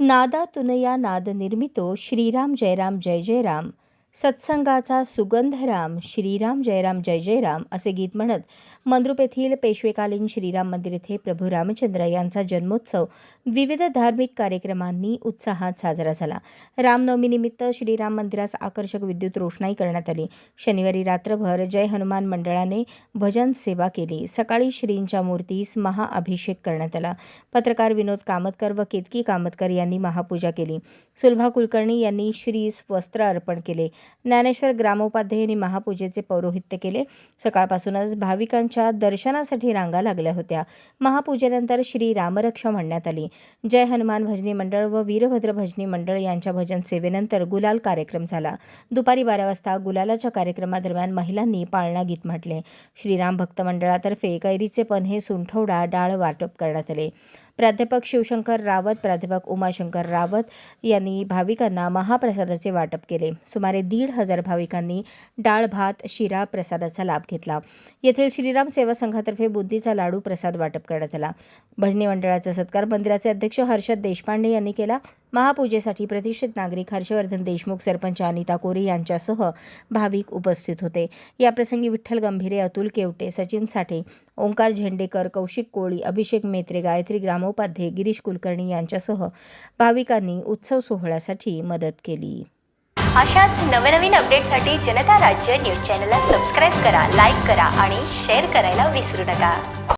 नादातुनया नाद निर्मितो श्रीराम जय राम जय जय राम सत्संगाचा सुगंधराम श्रीराम जयराम जय जयराम असे गीत म्हणत मंद्रुप येथील पेशवेकालीन श्रीराम मंदिर येथे प्रभू रामचंद्र यांचा जन्मोत्सव विविध धार्मिक कार्यक्रमांनी उत्साहात साजरा झाला. रामनवमीनिमित्त श्रीराम मंदिरास आकर्षक विद्युत रोषणाई करण्यात आली. शनिवारी रात्रभर जय हनुमान मंडळाने भजन सेवा केली. सकाळी श्रींच्या मूर्तीस महाअभिषेक करण्यात आला. पत्रकार विनोद कामतकर व केतकी कामतकर यांनी महापूजा केली. सुलभा कुलकर्णी यांनी श्रीस वस्त्र अर्पण केले. ज्ञानेश्वर ग्रामोपाध्यायांनी महापूजेचे पौरोहित्य केले. सकाळपासूनच भाविकांच्या दर्शनासाठी रांगा लागल्या होत्या. महापूजेनंतर श्री रामरक्षा म्हणण्यात आली. जय हनुमान भजनी मंडळ व वीरभद्र भजनी मंडळ यांच्या भजन सेवेनंतर गुलाल कार्यक्रम झाला. दुपारी बारा वाजता गुलालाच्या कार्यक्रमादरम्यान महिलांनी पाळणा गीत म्हटले. श्रीराम भक्त मंडळातर्फे कैरीचे पन्हे सुंठवडा डाळ वाटप करण्यात आले. प्राध्यापक शिवशंकर रावत प्राध्यापक उमाशंकर रावत यांनी भाविकांना महाप्रसादाचे वाटप केले. सुमारे दीड हजार भाविकांनी डाळ भात शिरा प्रसादाचा लाभ घेतला. येथील श्रीराम सेवा संघातर्फे बुद्धीचा लाडू प्रसाद वाटप करण्यात आला. भजनी मंडळाचा सत्कार मंदिराचे अध्यक्ष हर्षद देशपांडे यांनी केला. महापूजेसाठी प्रतिष्ठित नागरिक हर्षवर्धन देशमुख सरपंच अनिता कोरे यांच्यासह भाविक उपस्थित होते. याप्रसंगी विठ्ठल गंभीरे अतुल केवटे सचिन साठे ओंकार झेंडेकर कौशिक कोळी अभिषेक मेत्रे गायत्री ग्रामोपाध्ये गिरीश कुलकर्णी यांच्यासह भाविकांनी उत्सव सोहळ्यासाठी मदत केली. अशाच नवनवीन अपडेटसाठी जनता राज्य न्यूज चॅनलला सबस्क्राईब करा लाईक करा आणि शेअर करायला विसरू नका.